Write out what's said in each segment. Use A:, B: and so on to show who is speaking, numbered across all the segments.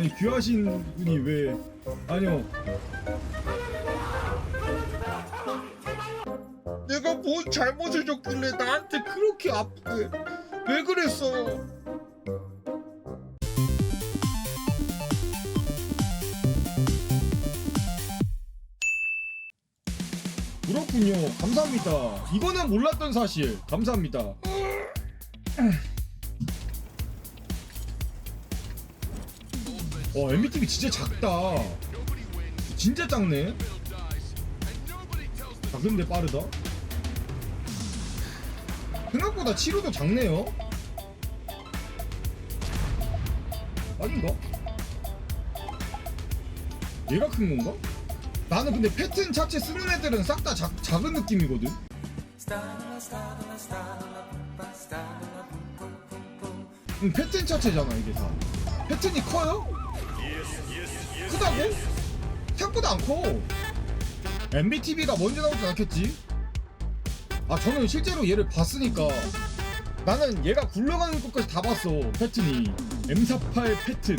A: 아니 귀하신 분이 왜? 아니요.
B: 내가 뭔 잘못을 줬길래 나한테 그렇게 아프게? 왜 그랬어?
A: 그렇군요. 감사합니다. 이거는 몰랐던 사실. 감사합니다 와 MBTV 진짜 작다 진짜 작네 작은데 빠르다 생각보다 치료도 작네요 아닌가? 얘가 큰 건가? 나는 근데 패턴 자체 쓰는 애들은 싹 다 작은 느낌이거든 응, 패턴 자체잖아 이게 다 패턴이 커요? 크다고? 생각보다 안커 MBTV가 먼저 나오진 않겠지? 아 저는 실제로 얘를 봤으니까. 나는 얘가 굴러가는 것까지 다 봤어 패턴이. M48 패턴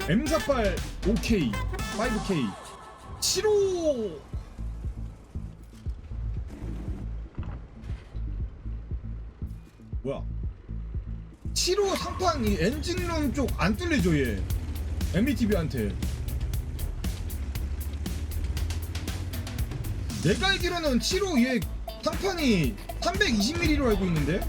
A: M48 OK. 5K 7호 뭐야? 7호 상판 이 엔진룸 쪽 안 뚫리죠 얘 MBTV한테. 내가 알기로는 7호 얘 상판이 320mm로 알고 있는데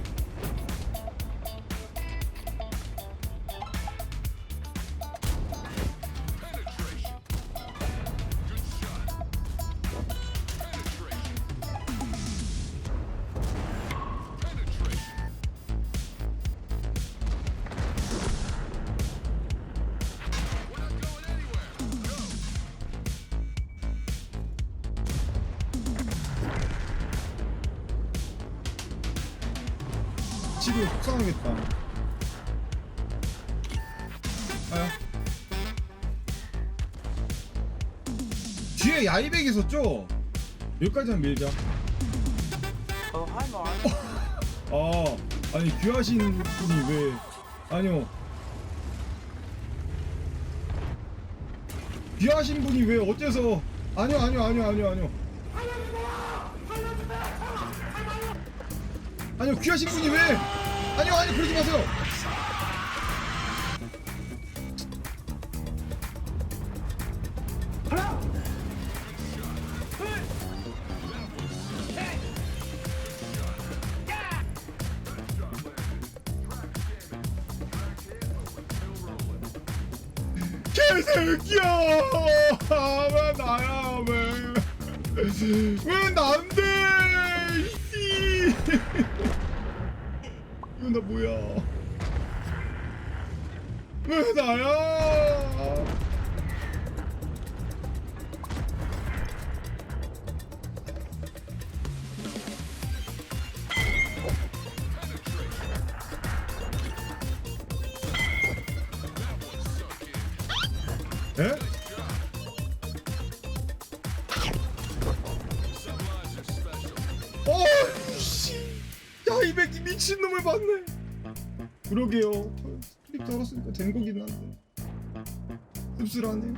A: 지금 속상하겠다. 아야. 뒤에 야이백 있었죠? 여기까지만 밀자.
C: Mark.
A: 아, 아니 귀하신 분이 왜? 아니요. 귀하신 분이 왜 어째서? 아니요, 아니요, 아니요, 아니요, 아니요. 아니요, 귀하신 분이 왜? 아니요, 아니 그러지 마세요. 개새끼야! 왜 나야 왜? 왜 난데? 이거 나 뭐야? 왜 나야? 에? 200 미친놈을 봤네 그러게요 클립 달았으니까 된 거긴 한데 씁쓸하네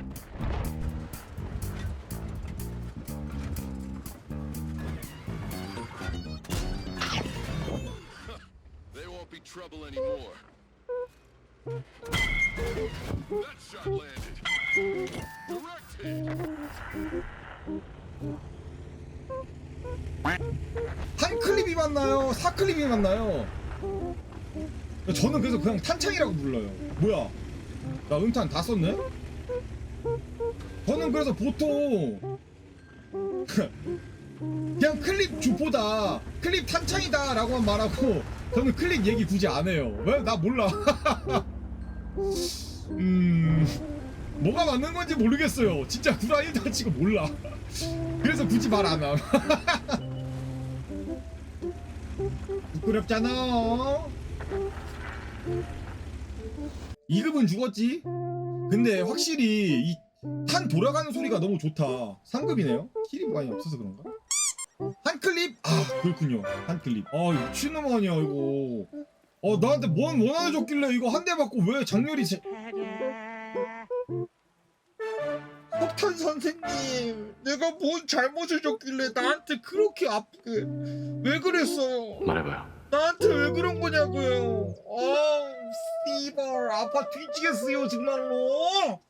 D: trouble anymore. That shot landed. Direct hit.
A: 맞나요? 사 클립이 맞나요? 저는 그래서 그냥 탄창이라고 불러요. 뭐야? 나 은탄 다 썼네? 저는 그래서 보통 그냥 클립 주포다, 클립 탄창이다 라고만 말하고 저는 클립 얘기 굳이 안 해요. 왜? 나 몰라. 음, 뭐가 맞는 건지 모르겠어요. 진짜 구라이 다 치고 몰라. 그래서 굳이 말 안 함. 부끄럽잖아. 2급은 죽었지? 근데 확실히 이 탄 돌아가는 소리가 너무 좋다. 3급이네요? 킬이 많이 없어서 그런가? 한 클립? 아 그렇군요. 한 클립. 아 미친놈 아니야 이거. 어 나한테 뭔 원한을 줬길래 이거 한 대 맞고 왜 장렬히 제... 폭탄 선생님, 내가 뭔 잘못을 줬길래 나한테 그렇게 아프게 왜 그랬어요?
E: 말해봐요.
A: 나한테 왜 그런 거냐고요? 아, 씨발 아파 뒤지겠어요 정말로.